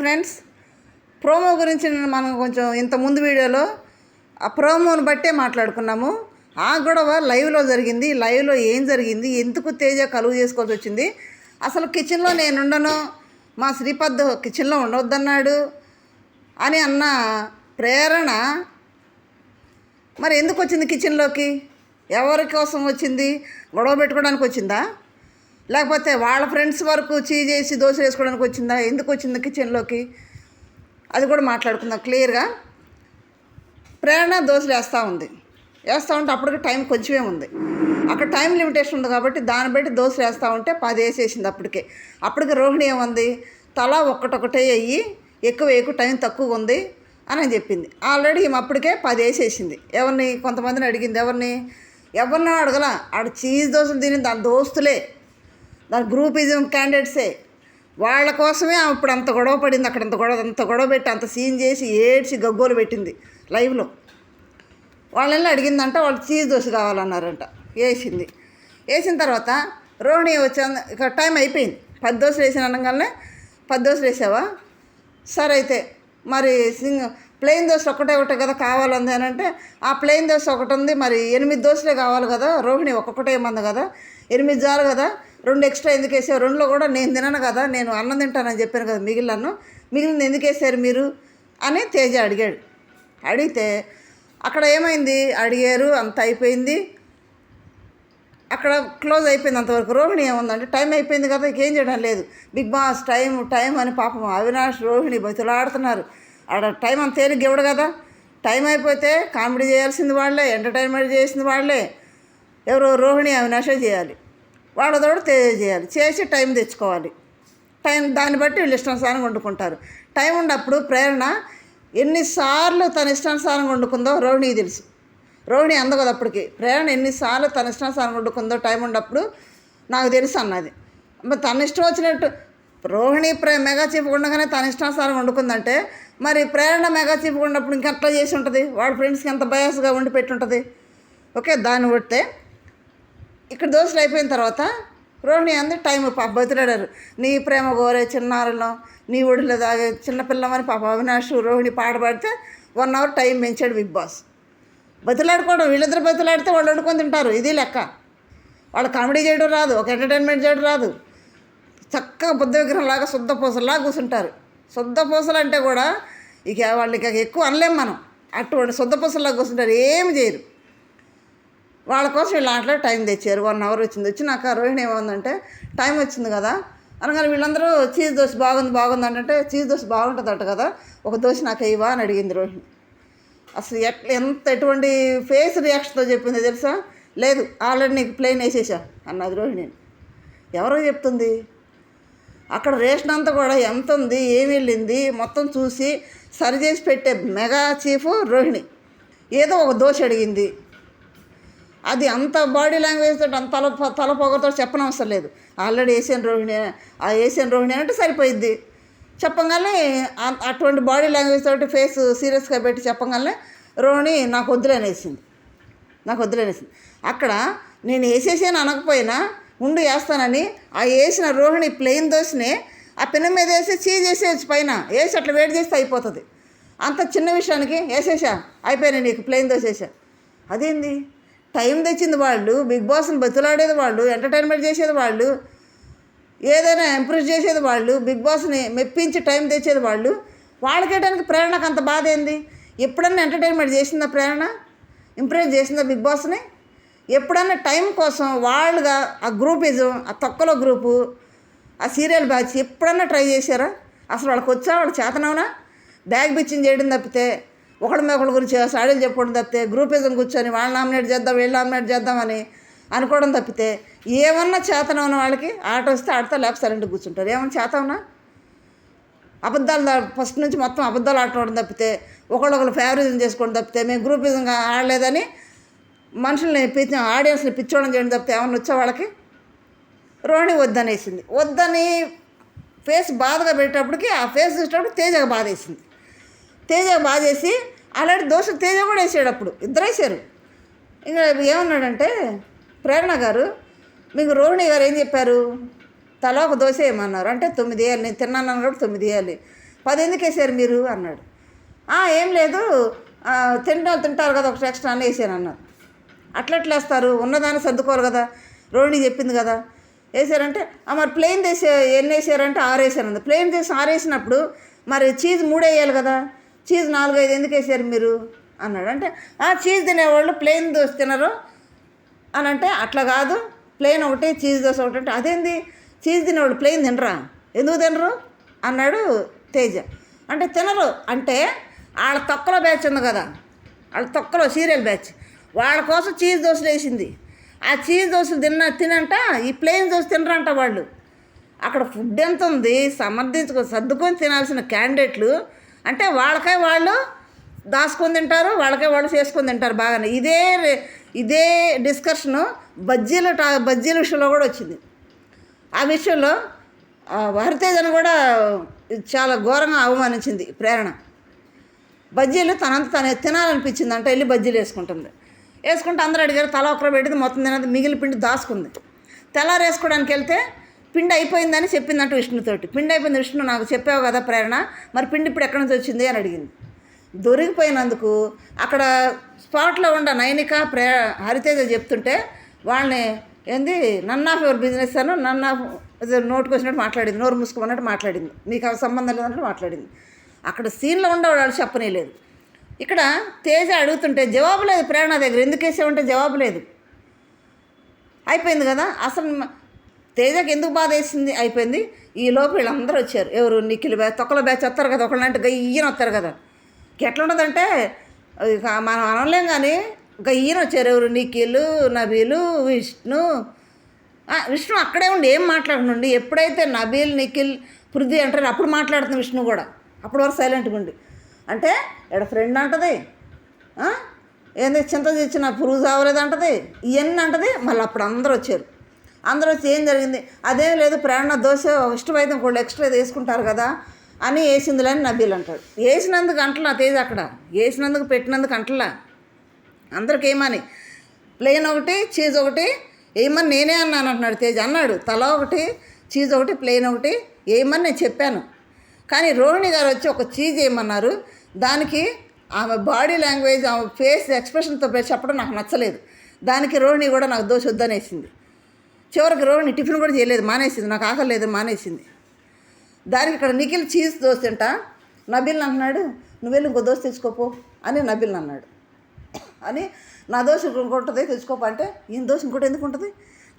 Friends promo గురించి నేను మనం కొంచెం ఇంత ముందు వీడియోలో ఆ ప్రోమోని బట్టే మాట్లాడుకున్నాము. ఆ గొడవ లైవ్లో జరిగింది. లైవ్లో ఏం జరిగింది? ఎందుకు తేజ కలుగు చేసుకోవాల్సి వచ్చింది? అసలు కిచెన్లో నేను ఉండను. మా శ్రీపద్ కిచెన్లో ఉండవద్దన్నాడు అని అన్న ప్రేరణ మరి ఎందుకు వచ్చింది కిచెన్లోకి? ఎవరి కోసం వచ్చింది? గొడవ పెట్టుకోవడానికి వచ్చిందా? లేకపోతే వాళ్ళ ఫ్రెండ్స్ వరకు చీ చేసి దోశ వేసుకోవడానికి వచ్చిందా? ఎందుకు వచ్చింది కిచెన్లోకి? అది కూడా మాట్లాడుకుందాం. క్లియర్గా? ప్రేరణ దోశలు వేస్తూ ఉంది. వేస్తూ ఉంటే అప్పటికి టైం కొంచెమే ఉంది. అక్కడ టైం లిమిటేషన్ ఉంది కాబట్టి దాన్ని బట్టి దోశలు వేస్తూ ఉంటే పది వేసేసింది అప్పటికే. అప్పటికి రోహిణి ఏముంది? తల ఒక్కటొకటే అయ్యి ఎక్కువ ఎక్కువ టైం తక్కువ ఉంది అని అని చెప్పింది. ఆల్రెడీ ఈమె అప్పటికే పది వేసేసింది. ఎవరిని? కొంతమందిని అడిగింది. ఎవరిని? ఎవరినో అడగల. ఆడ చీజ్ దోశలు తిని దాని దోస్తులే. దాని గ్రూపిజం క్యాండిడేట్సే. వాళ్ళ కోసమే ఇప్పుడు అంత గొడవ పడింది అక్కడ అంత గొడవ అంత గొడవ పెట్టి అంత సీన్ చేసి ఏడ్చి గగ్గోలు పెట్టింది లైవ్లో. వాళ్ళని అడిగిందంట వాళ్ళు చీజ్ దోశ కావాలన్నారంట. వేసింది. వేసిన తర్వాత రోహిణి వచ్చా ఇక టైం అయిపోయింది. పది దోశలు వేసిన అనగానే పది దోశలు వేసావా? సరే అయితే మరి సింగ్ ప్లెయిన్ దోశ ఒకటే ఒకటే కదా కావాలంది అని అంటే ఆ ప్లెయిన్ దోశ ఒకటి ఉంది మరి ఎనిమిది దోశలే కావాలి కదా రోహిణి ఒక్కొక్కటే ఏమంది కదా ఎనిమిది జారు కదా రెండు ఎక్స్ట్రా ఎందుకు వేసారు రెండులో కూడా నేను తినను కదా నేను అన్నం తింటానని చెప్పాను కదా మిగిలినన్ను. మిగిలింది ఎందుకు వేసారు మీరు? అని తేజ అడిగాడు. అడిగితే అక్కడ ఏమైంది? అడిగారు అంత అయిపోయింది. అక్కడ క్లోజ్ అయిపోయింది అంతవరకు రోహిణి ఏముందంటే టైం అయిపోయింది కదా ఇంకేం చేయడం లేదు. బిగ్ బాస్ టైం టైం అని పాపం అవినాష్ రోహిణి బతులాడుతున్నారు. ఆడ టైం అంత తేలిగ్గా ఇవ్వడు కదా. టైం అయిపోతే కామెడీ చేయాల్సింది వాళ్ళే ఎంటర్టైన్మెంట్ చేసింది వాళ్ళే. ఎవరు రోహిణి అవినాషే చేయాలి. వాళ్ళతోడు తెలియజేయాలి. చేసి టైం తెచ్చుకోవాలి. టైం దాన్ని బట్టి వీళ్ళు ఇష్టానుసారంగా వండుకుంటారు. టైం ఉన్నప్పుడు ప్రేరణ ఎన్నిసార్లు తన ఇష్టానుసారంగా వండుకుందో రోహిణికి తెలుసు. రోహిణి అంద అప్పటికి. ప్రేరణ ఎన్నిసార్లు తన ఇష్టానుసారంగా వండుకుందో టైం ఉన్నప్పుడు నాకు తెలుసు అన్నది. మరి తన ఇష్టం వచ్చినట్టు రోహిణి ప్రే మెగా చీఫ్ ఉండగానే తన ఇష్టానుసారం వండుకుందంటే మరి ప్రేరణ మెగా చీఫ్ ఉన్నప్పుడు ఇంకెట్లా చేసి ఉంటుంది? వాళ్ళ ఫ్రెండ్స్కి ఎంత బయాస్గా వండి పెట్టి ఉంటుంది? ఓకే దాన్ని కొడితే ఇక్కడ దోశలు అయిపోయిన తర్వాత రోహిణి అంది టైం పాప బతిలాడారు నీ ప్రేమ గోరే చిన్నారులో నీ ఒడిలో దాగే చిన్నపిల్లమని పాప అవినాష్ రోహిణి పాట పాడితే వన్ అవర్ టైం పెంచాడు బిగ్ బాస్. బతిలాడుకోవడం వీళ్ళిద్దరు బతిలాడితే వాళ్ళు వండుకొని తింటారు. ఇది లెక్క. వాళ్ళు కామెడీ చేయడం రాదు ఒక ఎంటర్టైన్మెంట్ చేయడం రాదు. చక్కగా బుద్ధ విగ్రహంలాగా శుద్ధ పూసలా కూర్చుంటారు శుద్ధ పూసలు అంటే కూడా ఇక వాళ్ళకి ఎక్కువ అనలేం మనం. అటువంటి శుద్ధ పూసల్లా కూర్చుంటారు ఏమి చేయరు. వాళ్ళ కోసం వీళ్ళు ఆటలో టైం తెచ్చారు. వన్ అవర్ వచ్చింది. వచ్చి నాకు ఆ రోహిణి ఏమందంటే టైం వచ్చింది కదా. అనగానే వీళ్ళందరూ చీజ్ దోశ బాగుంది బాగుంది అంటే చీజ్ దోశ బాగుంటుందట కదా ఒక దోశ నాకు ఇవ్వా అని అడిగింది రోహిణి. అసలు ఎట్లా ఎంత ఎటువంటి ఫేస్ రియాక్షన్తో చెప్పింది తెలుసా? లేదు ఆల్రెడీ నీకు ప్లేన్ వేసేసా అన్నది రోహిణి. ఎవరో చెప్తుంది. అక్కడ రేషన్ అంతా కూడా ఎంత ఉంది ఏమి వెళ్ళింది మొత్తం చూసి సరి చేసి పెట్టే మెగా చీఫ్ రోహిణి. ఏదో ఒక దోశ అడిగింది. అది అంత బాడీ లాంగ్వేజ్ తోటి అంత తల తల పొగతో చెప్పనవసరం లేదు. ఆల్రెడీ ఏషియన్ రోహిణి ఆ ఏషియన్ రోహిణి అంటే సరిపోయిద్ది. చెప్పగానే అటువంటి బాడీ లాంగ్వేజ్ తోటి ఫేస్ సీరియస్గా పెట్టి చెప్పగానే రోహిణి నాకు వద్దులనేసింది నాకు వద్దులనేసింది అక్కడ నేను వేసేసాను అనకపోయినా ఉండి వేస్తానని ఆ వేసిన రోహిణి ప్లెయిన్ దోశని ఆ పిన్న మీద వేసి చీజ్ వేసేయచ్చు పైన. వేసి అట్లా వేడి చేస్తే అయిపోతుంది. అంత చిన్న విషయానికి వేసేసా. అయిపోయినా నీకు ప్లెయిన్ దోశ వేసా అదేంది? టైం తెచ్చింది వాళ్ళు బిగ్ బాస్ని బతులాడేది వాళ్ళు ఎంటర్టైన్మెంట్ చేసేది వాళ్ళు ఏదైనా ఇంప్రెస్ చేసేది వాళ్ళు బిగ్ బాస్ని మెప్పించి టైం తెచ్చేది వాళ్ళు. వాళ్ళకేయడానికి ప్రేరణకు అంత బాధ ఏంది? ఎప్పుడన్నా ఎంటర్టైన్మెంట్ చేసిందా ప్రేరణ? ఇంప్రెస్ చేసిందా బిగ్ బాస్ని? ఎప్పుడన్నా టైం కోసం వాళ్ళుగా ఆ గ్రూపిజం ఆ తొక్కలో గ్రూపు ఆ సీరియల్ బ్యాచ్ ఎప్పుడన్నా ట్రై చేశారా? అసలు వాళ్ళకి వచ్చా వాళ్ళు చేతనవునా? బ్యాగ్ బిచ్చింగ్ చేయడం తప్పితే ఒకళ్ళ మీద ఒకళ్ళ గురించి సాడీలు చెప్పుకోవడం తప్పితే గ్రూపిజం కూర్చొని వాళ్ళు నామినేట్ చేద్దాం వీళ్ళు నామినేట్ చేద్దామని అనుకోవడం తప్పితే ఏమన్నా చేతన ఉన్న వాళ్ళకి ఆట వస్తే ఆడతా లేకపోతే సైలెంట్ కూర్చుంటారు. ఏమన్నా చేతవునా అబద్ధాలు దా- ఫస్ట్ నుంచి మొత్తం అబద్ధాలు ఆడుకోవడం తప్పితే ఒకళ్ళొకరు ఫేవరిజం చేసుకోవడం తప్పితే మేము గ్రూపిజంగా ఆడలేదని మనుషుల్ని పిచ్చి ఆడియన్స్ని పిచ్చోడం చేయడం తప్పితే ఏమన్నా వచ్చే వాళ్ళకి? రోహిణి వద్దనేసింది. వద్దని ఫేస్ బాధగా పెట్టేటప్పటికి ఆ ఫేస్ చూసేటప్పుడు తేజగా బాధ వేసింది తేజ బాధ చేసి అలాంటి దోశ తేజ కూడా వేసాడు అప్పుడు. ఇద్దరు వేసారు. ఇంకా ఏమన్నాడంటే ప్రేరణ గారు మీకు రోహిణి గారు ఏం చెప్పారు? తలా ఒక దోశ వేయమన్నారు అంటే తొమ్మిది వేయాలి నేను తిన్నాను కూడా తొమ్మిది వేయాలి పది ఎందుకు వేసారు మీరు? అన్నాడు. ఏం లేదు. తింటా తింటే వాళ్ళు తింటారు కదా ఒకటి ఎక్స్ట్రా అని వేసాను అన్నారు. అట్లా వేస్తారు? ఉన్నదాన్ని సర్దుకోరు కదా. రోహిణి చెప్పింది కదా. వేసారంటే మరి ప్లెయిన్ తీసే ఎన్ని వేసారంటే ఆరు వేసారు ప్లెయిన్ తీసి ఆరు వేసినప్పుడు మరి చీజ్ మూడు వేయాలి కదా. చీజ్ నాలుగు ఐదు ఎందుకు వేసారు మీరు? అన్నాడు. అంటే "ఆ, చీజ్ తినేవాళ్ళు ప్లెయిన్ దోశ తినరు. అని అంటే అట్లా కాదు. ప్లెయిన్ ఒకటి చీజ్ దోశ ఒకటి అంటే అదేంది? చీజ్ తినేవాళ్ళు ప్లెయిన్ తినరా? ఎందుకు తినరు? అన్నాడు తేజ. అంటే తినరు. అంటే వాళ్ళ తొక్కలో బ్యాచ్ ఉంది కదా. వాళ్ళ తొక్కలో సీరియల్ బ్యాచ్. వాళ్ళ కోసం చీజ్ దోశలు వేసింది. ఆ చీజ్ దోశలు తిన్న తినంట ఈ ప్లెయిన్ దోశ తినరంట వాళ్ళు. అక్కడ ఫుడ్ ఎంత ఉంది? సమర్థించుకో సర్దుకొని తినాల్సిన క్యాండిడేట్లు అంటే వాళ్ళకే వాళ్ళు దాచుకొని తింటారు వాళ్ళకే వాళ్ళు చేసుకొని తింటారు బాగానే. ఇదే ఇదే డిస్కషను బజ్జీల టా బజ్జీల విషయంలో కూడా వచ్చింది. ఆ విషయంలో హరితేజను కూడా చాలా ఘోరంగా అవమానించింది ప్రేరణ. బజ్జీలు తనంత తనే తినాలనిపించింది అంటే వెళ్ళి బజ్జీలు వేసుకుంటుంది. వేసుకుంటే అందరూ అడిగారు తల ఒకరు పెట్టింది మొత్తం తినది మిగిలిన పిండి దాచుకుంది. తెల్లారు వేసుకోవడానికి వెళ్తే పిండి అయిపోయిందని చెప్పిందంట విష్ణుతోటి. పిండి అయిపోయింది విష్ణు నాకు చెప్పావు కదా ప్రేరణ మరి పిండి ఇప్పుడు ఎక్కడి నుంచి వచ్చింది అని అడిగింది. దొరికిపోయినందుకు అక్కడ స్పాట్లో ఉన్న నయనిక ప్రే హరితేజ చెప్తుంటే వాళ్ళని ఏంది నన్ ఆఫ్ యువర్ బిజినెస్ అను నన్ ఆఫ్ నోటుకు వచ్చినట్టు మాట్లాడింది నోరు మూసుకోమన్నట్టు మాట్లాడింది. నీకు సంబంధం లేదన్నట్టు మాట్లాడింది. అక్కడ సీన్లో ఉండేవాళ్ళు చెప్పనేలేదు ఇక్కడ తేజ అడుగుతుంటే జవాబు లేదు ప్రేరణ దగ్గర ఎందుకు వేసామంటే జవాబు లేదు. అయిపోయింది కదా. అసలు తేజకి ఎందుకు బాధ వేసింది? అయిపోయింది. ఈ లోపు వీళ్ళందరూ వచ్చారు. ఎవరు? నిఖిల్ బ్యాచ్ తొక్కల బ్యాచ్ వస్తారు కదా ఒకళ్ళంటే గయ్యన వస్తారు కదా. ఎట్లా ఉండదంటే మనం అనలేం కానీ గయ్యన వచ్చారు. ఎవరు? నిఖిల్ నబీలు విష్ణు. విష్ణు అక్కడే ఉండి ఏం మాట్లాడనుండి? ఎప్పుడైతే నబీల్ నిఖిల్ పృథ్వీ అంటారు అప్పుడు మాట్లాడుతుంది విష్ణు కూడా. అప్పుడు వరకు సైలెంట్గా ఉండి. అంటే ఇక్కడ ఫ్రెండ్ అంటది. ఏంది? చింత తెచ్చిన పురుగు చావలేదు అంటది ఇవన్నీ అంటది. మళ్ళీ అప్పుడు అందరూ వచ్చారు. అందరూ వచ్చి ఏం జరిగింది. అదేం లేదు ప్రేరణ దోశ ఇష్టమైతే ఇంకోళ్ళు ఎక్స్ట్రా వేసుకుంటారు కదా అని వేసిందిలే అని నబీల్ అంటాడు. వేసినందుకు అంటలా తేజ్ అక్కడ. వేసినందుకు పెట్టినందుకు అంటలా. అందరికి ఏమని? ప్లేన్ ఒకటి చీజ్ ఒకటి ఏమని నేనే అన్నాను అంటున్నాడు తేజ్. అన్నాడు తల ఒకటి చీజ్ ఒకటి ప్లేన్ ఒకటి ఏమని నేను చెప్పాను. కానీ రోహిణి గారు వచ్చి ఒక చీజ్ ఏమన్నారు? దానికి ఆమె బాడీ లాంగ్వేజ్ ఆమె ఫేస్ ఎక్స్ప్రెషన్తో చెప్పడం నాకు నచ్చలేదు. దానికి రోహిణి కూడా నాకు దోశ వద్దనేసింది. చివరికి రోహిణి టిఫిన్ కూడా చేయలేదు మానేసింది. నాకు ఆకలి లేదు మానేసింది. దానికి ఇక్కడ నిఖిల్ చీజ్ దోశ తింటా. నబిల్ అంటున్నాడు నువ్వు వెళ్ళి ఇంకో దోశ తెచ్చుకోపో అని నబిల్ అన్నాడు. అని నా దోశ ఇంకొంటుంది ఉంటుంది తెచ్చుకోపో అంటే ఈయన దోశ ఇంకోటి ఎందుకు ఉంటుంది?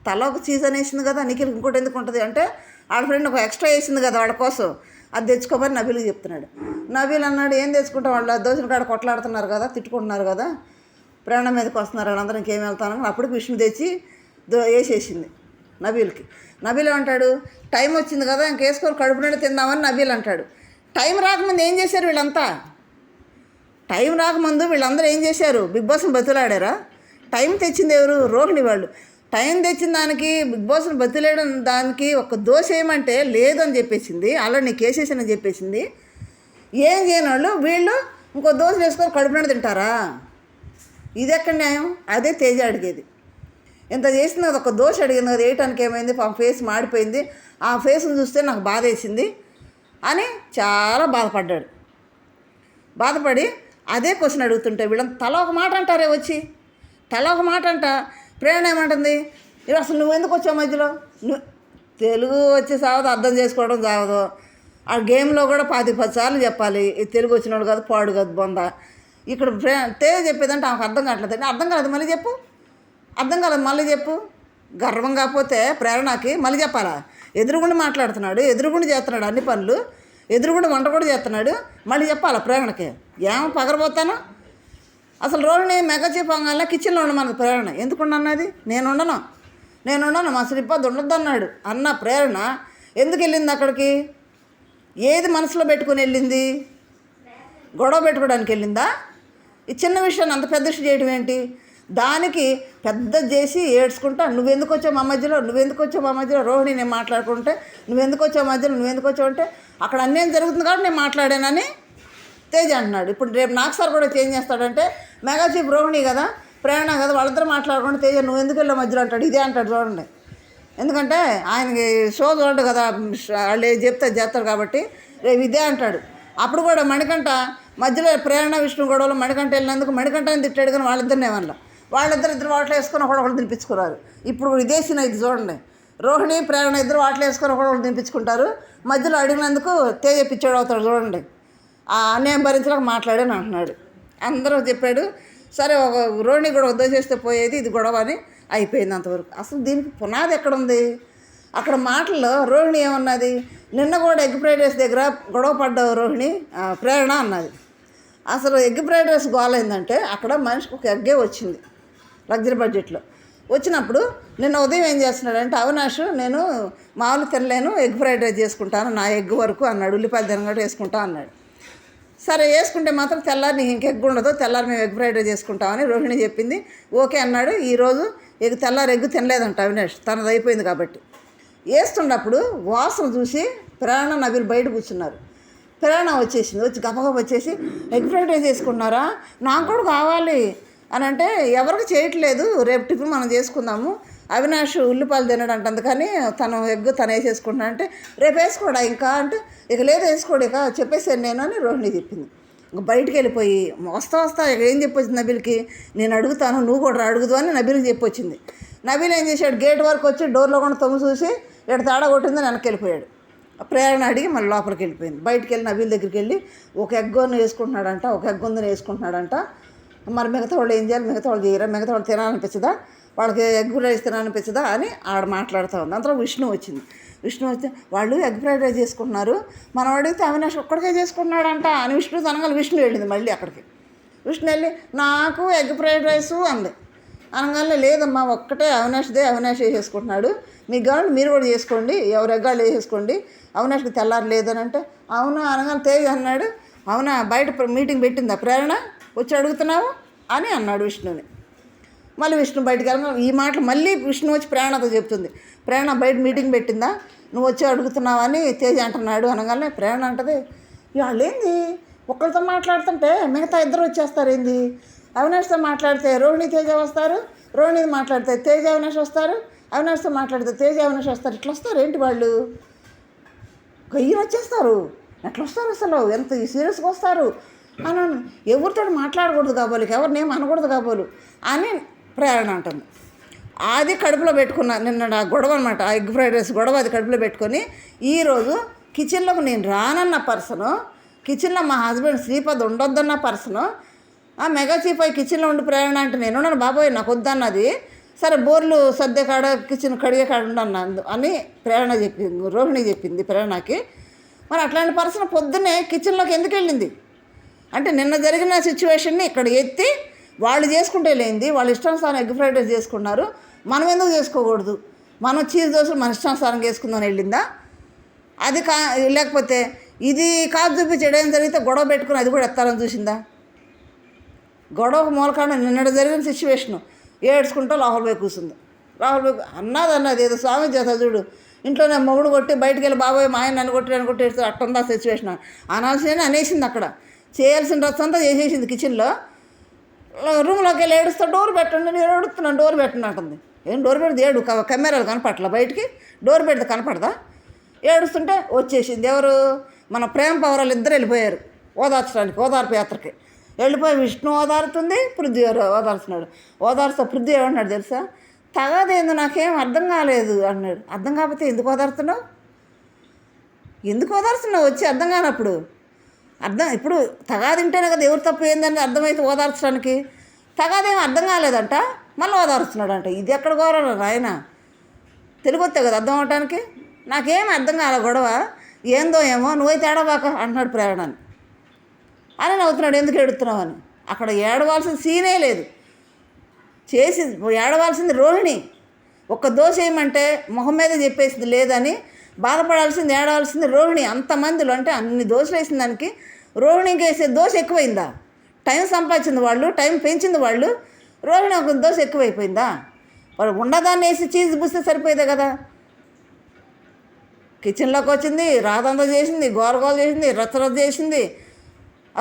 తల ఒక చీజ్ అనేసింది కదా నిఖిల్ ఇంకోటి ఎందుకు ఉంటుంది? అంటే వాళ్ళ ఫ్రెండ్ ఒక ఎక్స్ట్రా వేసింది కదా వాడి కోసం. అది తెచ్చుకోమని నబీల్కి చెప్తున్నాడు. నబీల్ అన్నాడు ఏం తెచ్చుకుంటాం వాళ్ళు ఆ దోశల కాడ కొట్లాడుతున్నారు కదా తిట్టుకుంటున్నారు కదా ప్రాణం మీదకి వస్తున్నారు వాళ్ళందరూ ఇంకేం వెళ్తాను అప్పుడు విష్ణు తెచ్చి దో వేసేసింది. నబీల్కి. నబీల్ ఏమంటాడు? టైం వచ్చింది కదా ఇంక వేసుకొని కడుపు నిండా తిందామని నబీల్ అంటాడు. టైం రాకముందు ఏం చేశారు వీళ్ళంతా? టైం రాకముందు వీళ్ళందరూ ఏం చేశారు? బిగ్ బాస్ని బతులాడారా? టైం తెచ్చింది ఎవరు? రోహిణి వాళ్ళు. టైం తెచ్చిన దానికి బిగ్ బాస్ని బతులేయడం దానికి ఒక దోశ ఏమంటే లేదని చెప్పేసింది. అలా నీకు వేసేసానని చెప్పేసింది. ఏం చేయని వాళ్ళు వీళ్ళు ఇంకో దోశ వేసుకొని కడుపు తింటారా? ఇది ఎక్కడ న్యాయం? అదే తేజ అడిగేది. ఇంత చేసింది ఒక దోశ అడిగింది కదా వేయటానికి ఏమైంది? ఆ ఫేస్ మాడిపోయింది. ఆ ఫేస్ని చూస్తే నాకు బాధ వేసింది అని చాలా బాధపడ్డాడు. బాధపడి అదే క్వశ్చన్ అడుగుతుంటే వీళ్ళని తల ఒక మాట అంటారే వచ్చి? తల ఒక మాట అంట. ప్రేరణ ఏమంటుంది? "ఇవి అసలు నువ్వు ఎందుకు వచ్చావు మధ్యలో? నువ్వు తెలుగు వచ్చి సావదు అర్థం చేసుకోవడం సావదు. ఆ గేమ్లో కూడా పాతి పది సార్లు చెప్పాలి. తెలుగు వచ్చినోడు కాదు పాడు కాదు బొంద. ఇక్కడ ప్రే తేజ చెప్పేదంటే ఆమెకు అర్థం కావట్లేదు. అర్థం కాదు మళ్ళీ చెప్పు. అర్థం కాలేదు మళ్ళీ చెప్పు. గర్వం కాకపోతే ప్రేరణకి మళ్ళీ చెప్పాలా? ఎదురుగుండి మాట్లాడుతున్నాడు ఎదురుగుండి చేస్తున్నాడు అన్ని పనులు ఎదురుగుండి వంట కూడా చేస్తున్నాడు మళ్ళీ చెప్పాలా ప్రేరణకి? ఏమో పగరబోతాను. అసలు రోజుని మెగా చెప్పంగానే కిచెన్లో ఉండమన్నది ప్రేరణ. ఎందుకుండన్నది నేను ఉండను. నేను ఉండను మా శ్రీపాద్ ఉండొద్దు అన్నాడు. అన్న ప్రేరణ? ఎందుకు వెళ్ళింది అక్కడికి? ఏది మనసులో పెట్టుకుని వెళ్ళింది? గొడవ పెట్టుకోవడానికి వెళ్ళిందా? ఈ చిన్న విషయాన్ని అంత పెద్ద విషయం చేయడం ఏంటి? దానికి పెద్ద చేసి ఏడ్చుకుంటా నువ్వెందుకు వచ్చావు మా మధ్యలో? నువ్వెందుకు వచ్చావు మా మధ్యలో? రోహిణి నేను మాట్లాడుకుంటే నువ్వెందుకు వచ్చావు మధ్యలో? నువ్వెందుకు వచ్చావు? అంటే అక్కడ అన్యాయం జరుగుతుంది కాబట్టి నేను మాట్లాడానని తేజ అంటున్నాడు. ఇప్పుడు రేపు నాకు సార్ కూడా చేంజ్ చేస్తాడంటే మెగాచీఫ్ రోహిణి కదా ప్రేరణ కదా వాళ్ళిద్దరూ మాట్లాడుకుంటే తేజ నువ్వు ఎందుకు వెళ్ళావు మధ్యలో? అంటాడు. ఇదే అంటాడు చూడండి ఎందుకంటే ఆయనకి షో చూడడు కదా వాళ్ళు చెప్తే అది చేస్తారు కాబట్టి రేపు ఇదే అంటాడు. అప్పుడు కూడా మణికంట మధ్యలో ప్రేరణ విష్ణు గొడవలు మణికంట వెళ్ళినందుకు మణికంఠని తిట్టాడు కానీ వాళ్ళిద్దరినే వాళ్ళ వాళ్ళిద్దరు ఇద్దరు వాటిలో వేసుకొని ఒకడొకరు తినిపించుకున్నారు. ఇప్పుడు ఇదేసిన ఇది చూడండి. రోహిణి ప్రేరణ ఇద్దరు వాటిలో వేసుకొని ఒకడొకరు తినిపించుకుంటారు. మధ్యలో అడిగినందుకు తేజ పిచ్చాడు అవుతాడు చూడండి. ఆ అన్యాయం భరించలేక మాట్లాడాను అంటున్నాడు. అందరూ చెప్పాడు సరే ఒక రోహిణి కూడా ఉద్దేశిస్తే పోయేది ఇది గొడవ అని అయిపోయింది అంతవరకు. అసలు దీనికి పునాది ఎక్కడుంది? అక్కడ మాటల్లో రోహిణి ఏమన్నది? నిన్న కూడా ఎగ్ ఫ్రైడ్ రైస్ దగ్గర గొడవ పడ్డావు రోహిణి ప్రేరణ అన్నది. అసలు ఎగ్ ఫ్రైడ్ రైస్ గోలైందంటే అక్కడ మనిషికి ఒక ఎగ్గే వచ్చింది. లగ్జరీ బడ్జెట్లో. వచ్చినప్పుడు నిన్న ఉదయం ఏం చేస్తున్నాడంటే అవినాష్ నేను మామూలు తినలేను ఎగ్ ఫ్రైడ్ రైస్ చేసుకుంటాను నా ఎగ్ వరకు అన్నాడు ఉల్లిపాయలు తినగట్టు వేసుకుంటా అన్నాడు. సరే వేసుకుంటే మాత్రం తెల్లారి నీకు ఇంక ఎగ్ ఉండదు తెల్లారి మేము ఎగ్ ఫ్రైడ్ రైస్ చేసుకుంటామని రోహిణి చెప్పింది. ఓకే అన్నాడు ఈరోజు ఎగ్ తెల్లారి ఎగ్ తినలేదంట అవినాష్ తనది అయిపోయింది కాబట్టి. వేస్తున్నప్పుడు వాసన చూసి ప్రాణ నవిలు బయట కూర్చున్నారు. ప్రేరణ వచ్చేసింది వచ్చి గబగబ వచ్చేసి ఎగ్ ఫ్రైడ్ రైస్ చేసుకున్నారా నాకు కూడా కావాలి అని అంటే ఎవరికి చేయట్లేదు. రేపు టిఫిన్ మనం చేసుకుందాము. అవినాష్ ఉల్లిపాయలు తినడంట అందుకని తను ఎగ్ తను వేసేసుకుంటున్నా అంటే రేపు వేసుకోడా ఇంకా అంటే ఇక లేదు వేసుకోడు ఇక చెప్పేసాను నేను అని రోహిణి చెప్పింది. బయటికి వెళ్ళిపోయి వస్తా వస్తా ఇక ఏం చెప్పొచ్చింది నబిల్కి? నేను అడుగుతాను నువ్వు కూడా అడుగుదు అని నబిల్కి చెప్పొచ్చింది. నబిల్ ఏం చేశాడు? గేట్ వరకు వచ్చి డోర్లో కూడా తొమ్మి చూసి ఇక్కడ తాడ కొట్టిందని వెనక్కి వెళ్ళిపోయాడు. ప్రేరణ అడిగి మళ్ళీ లోపలికి వెళ్ళిపోయింది. బయటికి వెళ్ళి నబీల్ దగ్గరికి వెళ్ళి ఒక ఎగ్గోని వేసుకుంటున్నాడంట ఒక ఎగ్గొందని వేసుకుంటున్నాడంట. మరి మిగతా వాళ్ళు ఏం చేయాలి? మిగతా వాళ్ళు చేయరా? మిగతా వాళ్ళు తినాలనిపించదా వాళ్ళకి ఎగ్ రైస్ తినాలనిపించదా అని ఆడ మాట్లాడుతూ ఉంది. అంతలో విష్ణు వచ్చింది. విష్ణు వచ్చి వాళ్ళు ఎగ్ ఫ్రైడ్ రైస్ చేసుకుంటున్నారు. మనం అడిగితే అవినాష్ ఒక్కడికే చేసుకుంటున్నాడంట అని విష్ణు తనగా విష్ణు వెళ్ళింది మళ్ళీ అక్కడికి. విష్ణు వెళ్ళి నాకు ఎగ్ ఫ్రైడ్ రైసు అంది. అనగానే లేదమ్మా ఒక్కటే అవినాష్దే అవినాష్ చేసుకుంటున్నాడు. మీకు కావాలి మీరు కూడా చేసుకోండి. ఎవరు ఎగ్గాళ్ళు వేసేసుకోండి. అవినాష్కి తెల్లారి లేదని అంటే అవును? అనగానే తేజ్ అన్నాడు. అవునా? బయట మీటింగ్ పెట్టిందా? ప్రేరణ? వచ్చి అడుగుతున్నావు అని అన్నాడు విష్ణుని. మళ్ళీ విష్ణు బయటికి వెళ్ళగా ఈ మాటలు మళ్ళీ విష్ణు వచ్చి ప్రేరణతో చెప్తుంది. ప్రేరణ బయట మీటింగ్ పెట్టిందా? నువ్వు వచ్చి అడుగుతున్నావని తేజ అంటున్నాడు అనగానే ప్రేరణ అంటది వాళ్ళేంది ఏంది మాట్లాడుతుంటే మిగతా ఇద్దరు వచ్చేస్తారు ఏంది? అవినాష్తో మాట్లాడితే రోహిణి తేజ వస్తారు రోహిణి మాట్లాడితే తేజ అవినాష్ వస్తారు అవినాష్తో మాట్లాడితే తేజ అవినాష్ వస్తారు. ఇట్లా వస్తారు ఏంటి వాళ్ళు? గయ్యలు వచ్చేస్తారు. ఎట్లా వస్తారు అసలు? ఎంత సీరియస్గా వస్తారు? అని ఎవరితో మాట్లాడకూడదు కాబోలు ఎవరినేం అనకూడదు కాబోలు అని ప్రేరణ అంటుంది. అది కడుపులో పెట్టుకున్నా నిన్న నా గొడవ అనమాట ఆ ఎగ్ ఫ్రైడ్ రైస్ గొడవ అది కడుపులో పెట్టుకొని ఈరోజు కిచెన్లోకి నేను రానన్న పర్సను కిచెన్లో మా హస్బెండ్ శ్రీపద్ ఉండొద్దన్న పర్సను ఆ మెగా చీప్ అయి కిచెన్లో ఉండి ప్రేరణ అంటే నేను ఉన్నాను బాబోయ్ నాకు వద్దన్నది సరే బోర్లు సర్దే కాడ కిచెన్ కడిగే కాడ ఉండన్న అని ప్రేరణ చెప్పింది రోహిణి చెప్పింది ప్రేరణకి. మరి అట్లాంటి పర్సన్ పొద్దున్నే కిచెన్లోకి ఎందుకు వెళ్ళింది? అంటే నిన్న జరిగిన సిచ్యువేషన్ని ఇక్కడ ఎత్తి వాళ్ళు చేసుకుంటే లేనిది వాళ్ళ ఇష్టానుసారం ఎగ్ ఫ్రైడ్ రైస్ చేసుకున్నారు మనం ఎందుకు చేసుకోకూడదు? మనం చీజ్ దోశలు మన ఇష్టానుసారం చేసుకుందామని వెళ్ళిందా? అది కా లేకపోతే ఇది కాదు చూపించడం ఏం జరిగితే గొడవ పెట్టుకుని అది కూడా ఎత్తాలని చూసిందా? గొడవ మూలకాండ నిన్న జరిగిన సిచ్యువేషను. ఏడ్చుకుంటూ లోపల పోయి కూర్చుంది. లోపల పోయి అన్నది అన్నది. ఏదో స్వామి చేస్తా చూడు. ఇంట్లోనే మొగుడు కొట్టి బయటికి వెళ్ళి బాబాయ్ మా ఆయన నన్ను కొట్టి నన్ను కొట్టి అట్టుందా సిచ్యువేషన్ అనాల్సిన అనేసింది అక్కడ. చేయాల్సిన రసంతా అంతా చేసేసింది కిచెన్లో రూమ్లోకి వెళ్ళి ఏడుస్తా డోర్ పెట్టండి నేను ఏడుస్తున్నాను డోర్ పెట్టండి అంటుంది. ఏం డోర్ పెడితే ఏడు కెమెరాలు కనపట్ల బయటికి? డోర్ పెడితే కనపడదా? ఏడుస్తుంటే వచ్చేసింది ఎవరు? మన ప్రేమ పవరాలు ఇద్దరు వెళ్ళిపోయారు ఓదార్చడానికి ఓదార్పు యాత్రకి. వెళ్ళిపోయి విష్ణు ఓదారుతుంది పృథ్వీ ఓదార్చున్నాడు ఓదార్చుతా పృథ్వీ ఏమన్నాడు తెలుసా? తగదేందు నాకేం అర్థం కాలేదు అన్నాడు. అర్థం కాకపోతే ఎందుకు ఓదార్తున్నావు ఎందుకు ఓదార్చున్నావు వచ్చి అర్థం కానప్పుడు. అర్థం ఇప్పుడు తగాదింటేనే కదా ఎవరు తప్పు ఏందని అర్థమైతే ఓదార్చడానికి. తగాదేం అర్థం కాలేదంట మళ్ళీ ఓదారుస్తున్నాడంట. ఇది ఎక్కడ గౌరవం ఆయన తెలుగు వస్తే కదా అర్థం అవటానికి? నాకేం అర్థం కాలే గొడవ ఏందో ఏమో నువ్వైతే ఏడవాక అంటున్నాడు ప్రేరణని. అని నవ్వుతున్నాడు ఎందుకు ఏడుతున్నావు అని. అక్కడ ఏడవాల్సిన సీనే లేదు. చేసి ఏడవాల్సింది రోహిణి. ఒక్క దోశ ఏమంటే మొహం మీద చెప్పేసింది లేదని బాధపడాల్సింది ఏడవలసింది రోహిణి. అంతమందిలో అంటే అన్ని దోశలు వేసిన దానికి రోహిణికి వేసే దోశ ఎక్కువైందా? టైం సంపాదించింది వాళ్ళు టైం పెంచింది వాళ్ళు రోహిణి ఒక దోశ ఎక్కువైపోయిందా? వాళ్ళు ఉండదాన్ని వేసి చీజ్ పూస్తే సరిపోయేదే కదా. కిచెన్లోకి వచ్చింది రాదంతా చేసింది గోరగోలు చేసింది రచ్చరచ్చ చేసింది.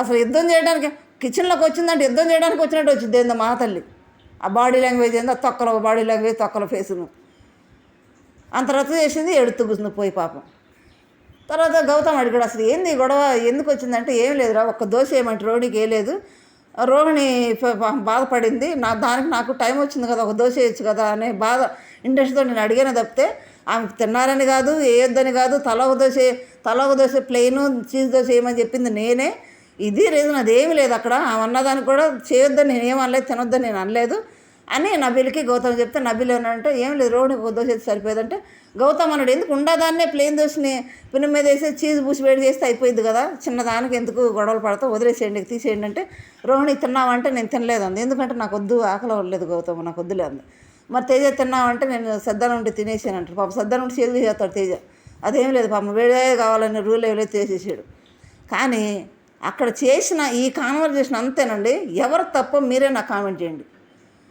అసలు యుద్ధం చేయడానికి కిచెన్లోకి వచ్చిందంటే యుద్ధం చేయడానికి వచ్చినట్టు వచ్చింది ఏందో మా తల్లి ఆ బాడీ లాంగ్వేజ్ ఏందో తొక్కల బాడీ లాంగ్వేజ్ తొక్కల ఫేసును. అంత రద్దు చేసింది ఎడుతూ కూర్చుంది పోయి పాపం. తర్వాత గౌతమ్ అడిగాడు అసలు ఏంది గొడవ? ఎందుకు వచ్చిందంటే ఏం లేదురా ఒక్క దోశ ఏమంటే రోహిణికి ఏ లేదు. రోహిణి బాధపడింది నా దానికి నాకు టైం వచ్చింది కదా ఒక దోశ వేయచ్చు కదా అనే బాధ ఇంట్రెస్ట్తో నేను అడిగానే తప్పితే ఆమె తిన్నారని కాదు వేయొద్దని కాదు తల ఒక దోశ తల ఒక దోశ ప్లెయిన్ చీజ్ దోశ వేయమని చెప్పింది నేనే. ఇది రీజన్ అదేమీ లేదు అక్కడ ఆమె అన్నదానికి కూడా చేయొద్దని నేను ఏమనలేదు తినొద్దని నేను అనలేదు. అని నబీలకి గౌతమ్ చెప్తే నబీలు ఏమనంటే ఏం లేదు రోడ్డుకి ఒక దోశ సరిపోయేదంటే గౌతమ్ అన్నాడు ఎందుకు ఉండదాన్నే ప్లేన్ దోశని పిన్న మీద వేసి చీజ్ పూసి వేడి చేస్తే అయిపోయింది కదా చిన్నదానికి ఎందుకు గొడవలు పడతావు వదిలేసేయండి తీసేయండి అంటే రోహిణి తిన్నావంటే నేను తినలేదు అంది. ఎందుకంటే నాకు వద్దు ఆకలి అవ్వలేదు గౌతమ్ నాకు వద్దులే అంది. మరి తేజ తిన్నావంటే నేను సద్దానం ఉండి తినేసాను అంటారు పాప సద్దానం ఉండి చేదు చేస్తాడు తేజ. అదేం లేదు పాపం వేడే కావాలని రూల్ ఎవరైతే చేసేసాడు కానీ అక్కడ చేసిన ఈ కాన్వర్జేషన్ అంతేనండి ఎవరు తప్ప మీరే నాకు కామెంట్ చేయండి.